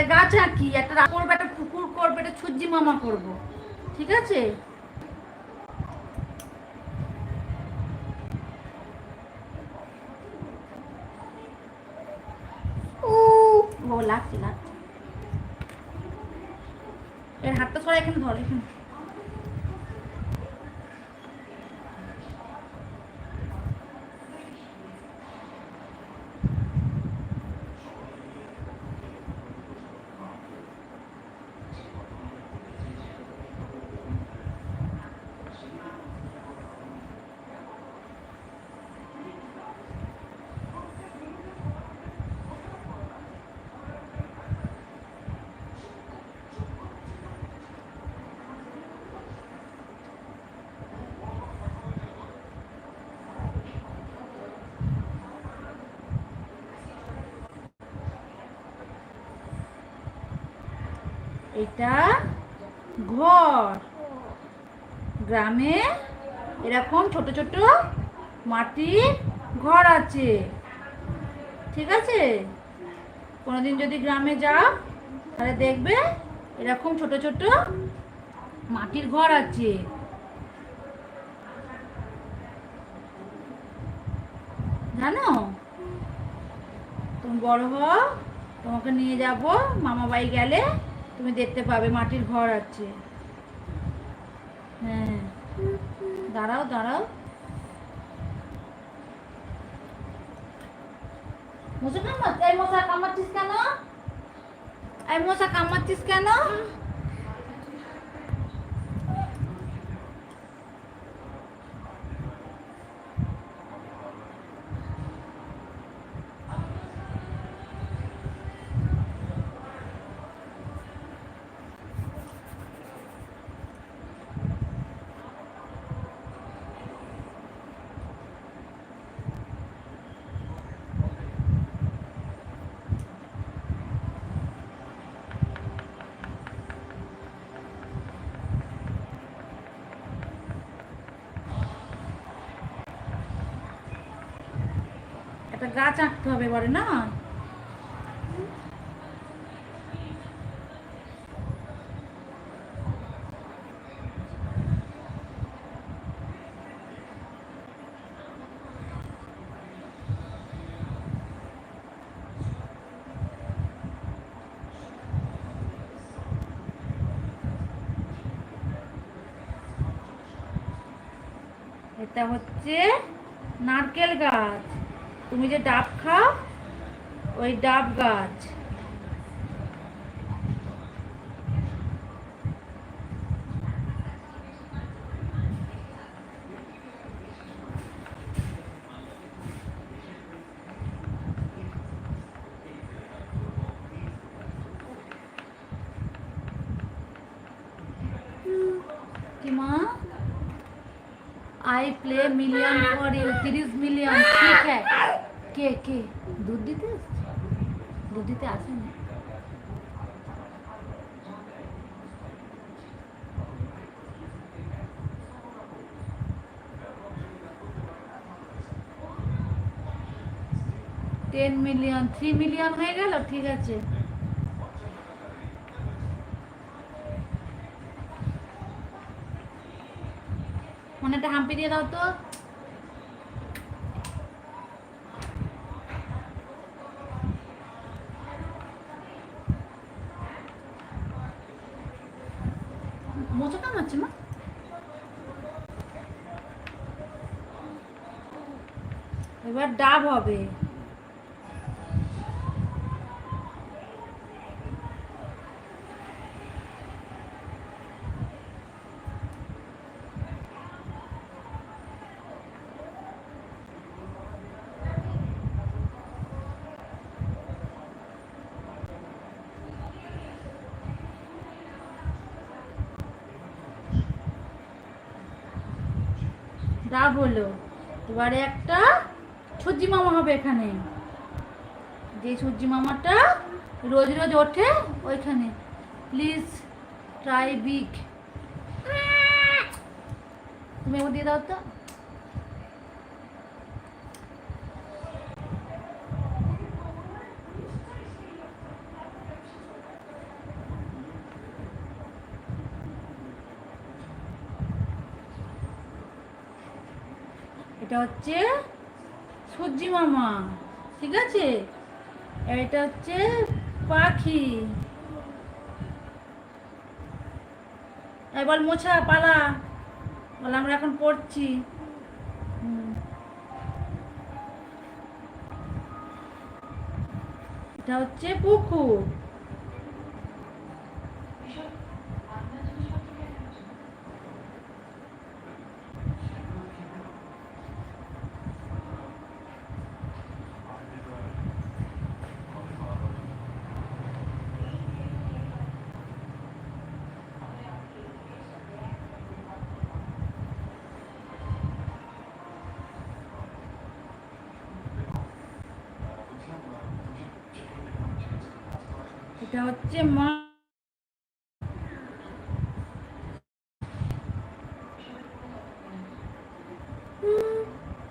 একটা গাছ আঁকি একটা করব একটা কুকুর করব, একটা ছুজ্জি মামা করব। ঠিক আছে? লাগছে লাগছে। এর হাতটা সরা এখানে ধর, এখানে। এটা ঘর। গ্রামে এরকম ছোট ছোট মাটির ঘর আছে। ঠিক আছে? কোনোদিন যদি গ্রামে যাও, তাহলে দেখবে এরকম ছোট ছোট মাটির ঘর আছে। জানো? তুমি বড় হও, তোমাকে নিয়ে যাব মামা বাড়ি গেলে তুমি দেখতে পাবে, মাটির ঘর আছে। হ্যাঁ। দাঁড়াও দাঁড়াও। মশা কামাচ্ছিস কেন? এই মশা কামাচ্ছিস কেন? গাছ আঁকতে হবে এবারে না? এটা হচ্ছে নারকেল গাছ। তুমি যে ডাব খাও ওই ডাব গাছ কি মা I play million for you তিরিশ মিলিয়ন ঠিক है কে কে? দুধ দিতে দুধ দিতে আসেনি? টেন মিলিয়ন থ্রি মিলিয়ন হয়ে গেল? ঠিক আছে। মনে একটা হাম্পি দিয়ে দাও তো। মজা কামাচ্ছে মা। এবার ডাব হবে। ডাব হলো। এবারে একটা সূর্যি মামা হবে এখানে। যে সূর্যি মামাটা রোজ রোজ ওঠে ওইখানে। প্লিজ ট্রাই বিগ তুমি দিয়ে দাও তো। এটা হচ্ছে সূর্যি মামা, ঠিক আছে? এটা হচ্ছে পাখি। এবার মোছা, পালা। বলে আমরা এখন পড়ছি। এটা হচ্ছে পুকুর। এটা হচ্ছে মা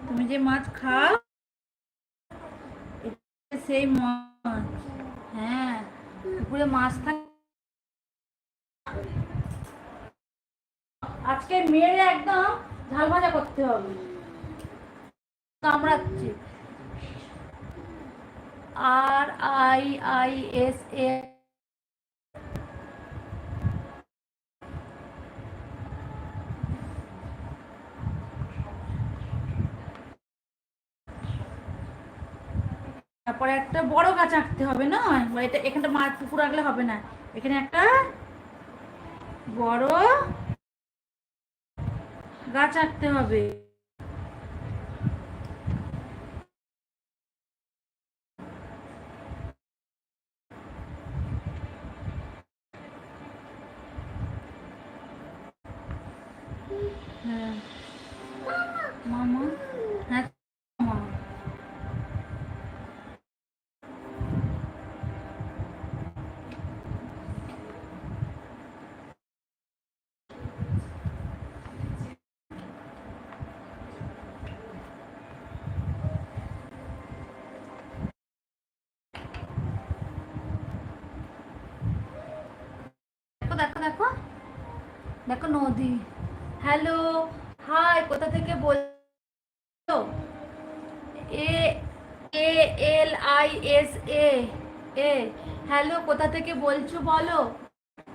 তুমি যে মাছ খাও সেই মাছ। হ্যাঁ পুকুরে মাছ থাকে আজকে মেরে একদম ঝাল ভাজা করতে হবে। কামড়াচ্ছে। আর আই আই এস এ তারপরে একটা বড় গাছ আঁকতে হবে না? এটা এখানটা মার পুকুর আঁকলে হবে না। এখানে একটা বড় গাছ আঁকতে হবে হ্যাঁ মামা হ্যাঁ মামা দেখো। দেখো নদী। হ্যালো হাই কোথা থেকে বলছো? এ এ এল আই এস এ এ হ্যালো কোথা থেকে বলছো বলো?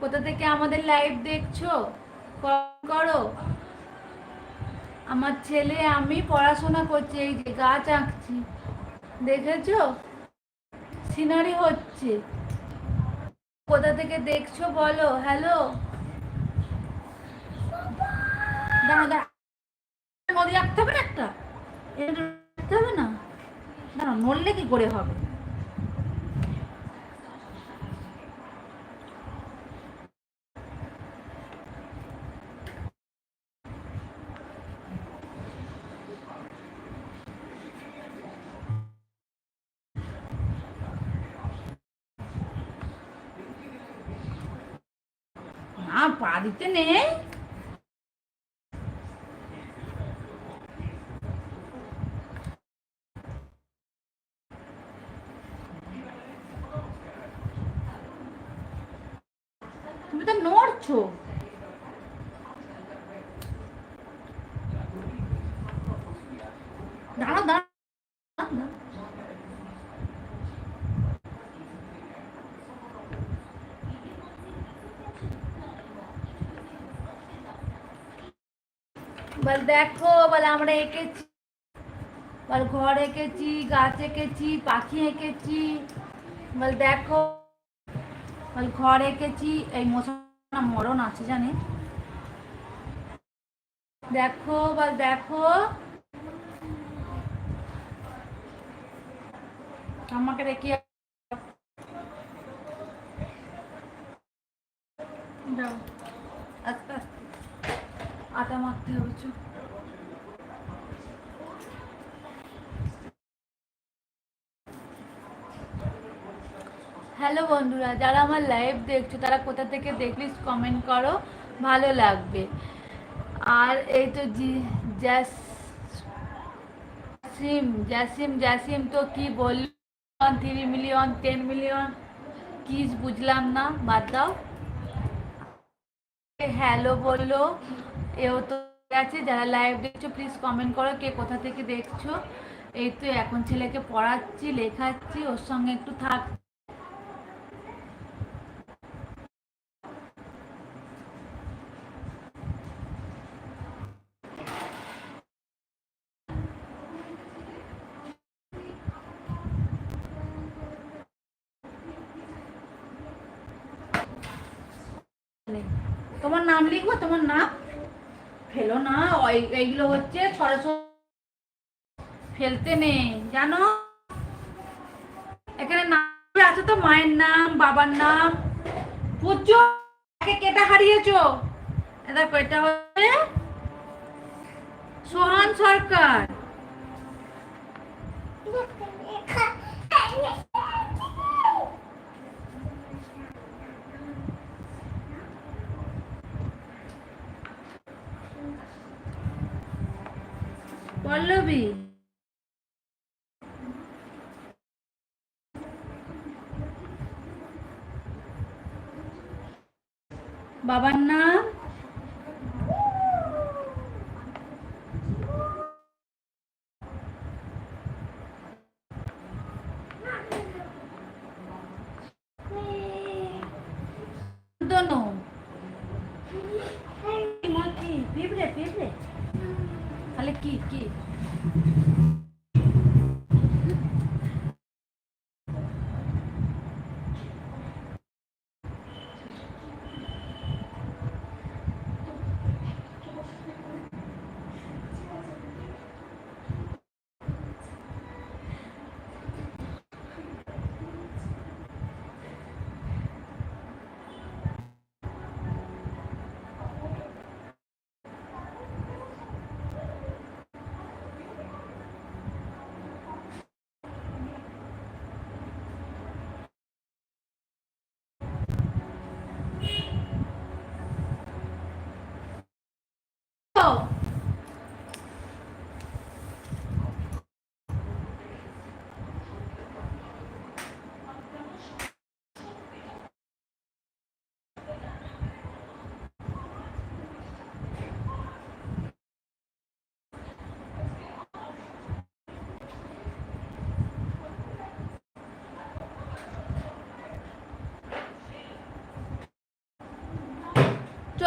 কোথা থেকে আমাদের লাইভ দেখছ? করো। আমার ছেলে, আমি পড়াশোনা করছি, এই যে গাছ আঁকছি। দেখেছ? সিনারি হচ্ছে। কোথা থেকে দেখছ বলো? হ্যালো নদী রাখতে হবে না একটা? রাখতে হবে না? দাঁড়া নড়লে কি করে হবে? দিতে নেই? তুমি তো নড়ছো। বল দেখো, বলে আমরা এঁকেছি। বল ঘর এঁকেছি, গাছ এঁকেছি, পাখি এঁকেছি। বল দেখো, বল ঘর এঁকেছি। এই মশা মরণ আছে জানে? দেখো, বল দেখো। আমাকে রেখে আস্তে আটা মাখতে হবে হ্যালো বন্ধুরা, যারা আমার লাইভ দেখছ, তারা কোথা থেকে দেখলিস কমেন্ট করো, ভালো লাগবে। আর এই তো জ্যাসিম জাসিম জাসিম তো কি বলল? থ্রি মিলিয়ন টেন মিলিয়ন কি বুঝলাম না, বাদ দাও। হ্যালো বলল এও তো আছে যারা লাইভ দেখছ প্লিজ কমেন্ট করো কে কোথা থেকে দেখছ। এই তো এখন ছেলেকে পড়াচ্ছি, লেখাচ্ছি, ওর সঙ্গে একটু থাক। তোমার নাম লিখব? তোমার নাম? ফেলো না এইগুলো হচ্ছে সরাসরি ফেলতে নেই, জানো? এখানে নাম আছে তো, মায়ের নাম, বাবার নাম। পুজো কেটা হারিয়েছো। দেখো, এটা হচ্ছে সোহান সরকার। পল্লবী। বাবার নাম দনু কি পিঁপড়ে পিঁপড়ে তাহলে কি কি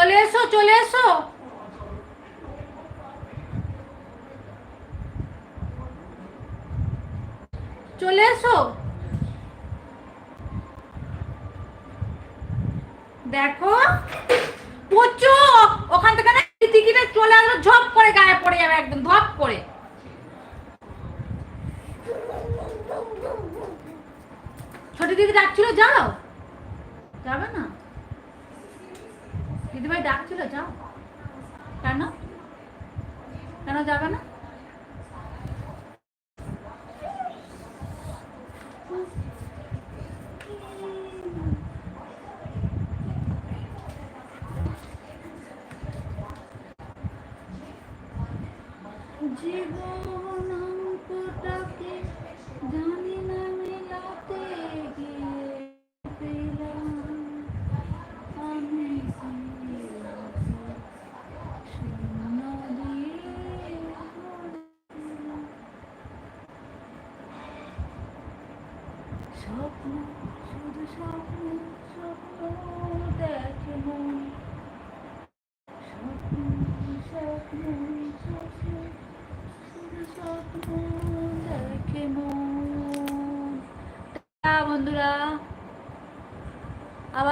চলে এসো চলে এসো। চলে এসো। দেখো জীবন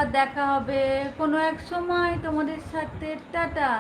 আবার দেখা হবে কোনো এক সময় তোমাদের সাথে। টাটা।